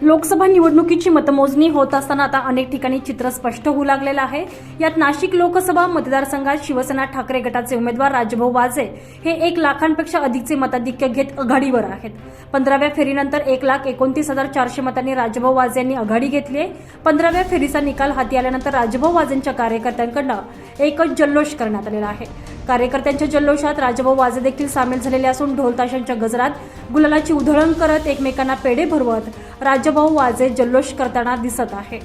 लोकसभा निवडणुकीची मतमोजणी होत असताना आता अनेक ठिकाणी चित्र स्पष्ट होऊ लागलेलं आहे. यात नाशिक लोकसभा मतदारसंघात शिवसेना ठाकरे गटाचे उमेदवार राजभाऊ वाजे हे एक लाखांपेक्षा अधिकचे मताधिक्य घेत आघाडीवर आहेत. पंधराव्या फेरीनंतर एक लाख एकोणतीस हजार चारशे मतांनी राजभाऊ वाजे यांनी आघाडी घेतली आहे. पंधराव्या फेरीचा निकाल हाती आल्यानंतर राजभाऊ वाजेंच्या कार्यकर्त्यांकडनं एकच जल्लोष करण्यात आलेला आहे. कार्यकर्त्यांच्या जल्लोषात राजभाऊ वाजे देखील सामील झालेले असून ढोलताशांच्या गजरात गुलालाची उधळण करत एकमेकांना पेढे भरवत राजभाऊ वाजे जल्लोष करताना दिसत आहे.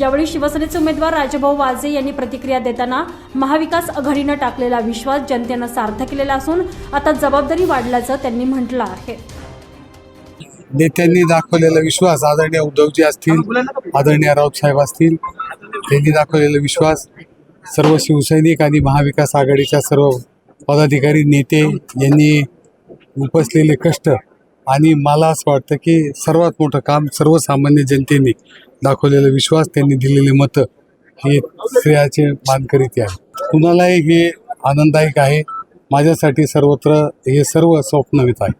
यावेळी शिवसेनेचे उमेदवार राजभाऊ वाजे यांनी प्रतिक्रिया देताना महाविकास आघाडीनं टाकलेला विश्वास जनतेनं सार्थ केलेला असून आता जबाबदारी वाढल्याचं त्यांनी म्हटलं आहे. नेत्यांनी दाखवलेला विश्वास आदरणीय उद्धवजी असतील आदरणीय राऊत साहेब असतील त्यांनी दाखवलेला विश्वास सर्व शिवसैनिक आणि महाविकास आघाडीच्या सर्व पदाधिकारी नेते यांनी उपसलेले कष्ट आणि मला असं वाटतं की सर्वात मोठं काम सर्वसामान्य जनतेने दाखवलेला विश्वास त्यांनी दिलेले मतं हे श्रेयाचे मानकरीत आहे कुणालाही हे आनंददायक आहे. माझ्यासाठी सर्वत्र हे सर्व स्वप्नवित आहे.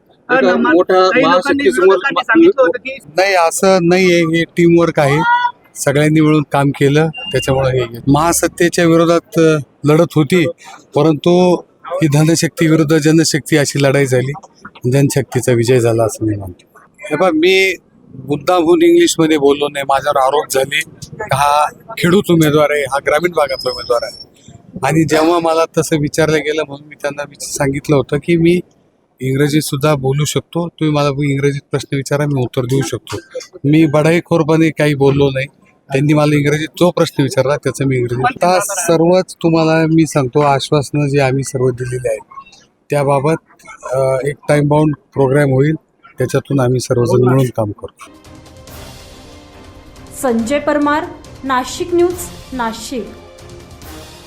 नाही असं नाही आहे हे टीमवर्क आहे. सगळ्यांनी मिळून काम केलं. त्याच्यामुळे हे महासत्तेच्या विरोधात लढत होती. परंतु ही धनशक्ती विरुद्ध जनशक्ती अशी लढाई झाली. जनशक्तीचा विजय झाला असं मी मानतो हे बघ मी मुद्दामहून इंग्लिशमध्ये बोललो नाही माझ्यावर आरोप झाले का हा खेडूत उमेदवार आहे हा ग्रामीण भागातला उमेदवार आहे. आणि जेव्हा मला तसं विचारलं गेलं म्हणून मी त्यांना विच- सांगितलं होतं की मी इंग्रजीत सुद्धा बोलू शकतो तुम्ही मला इंग्रजीत प्रश्न विचारा मी उत्तर देऊ शकतो. मी बढाईखोरपणे काही बोललो नाही त्यांनी मला इंग्रजीत जो प्रश्न विचारला त्याचं मी इंग्रजी आता सर्वच तुम्हाला मी सांगतो आश्वासनं जे आम्ही सर्व दिलेले आहेत त्याबाबत एक टाइम बाउंड प्रोग्राम होईल. त्याच्यातून आम्ही सर्वजण मिळून काम करू. संजय परमार नाशिक न्यूज नाशिक.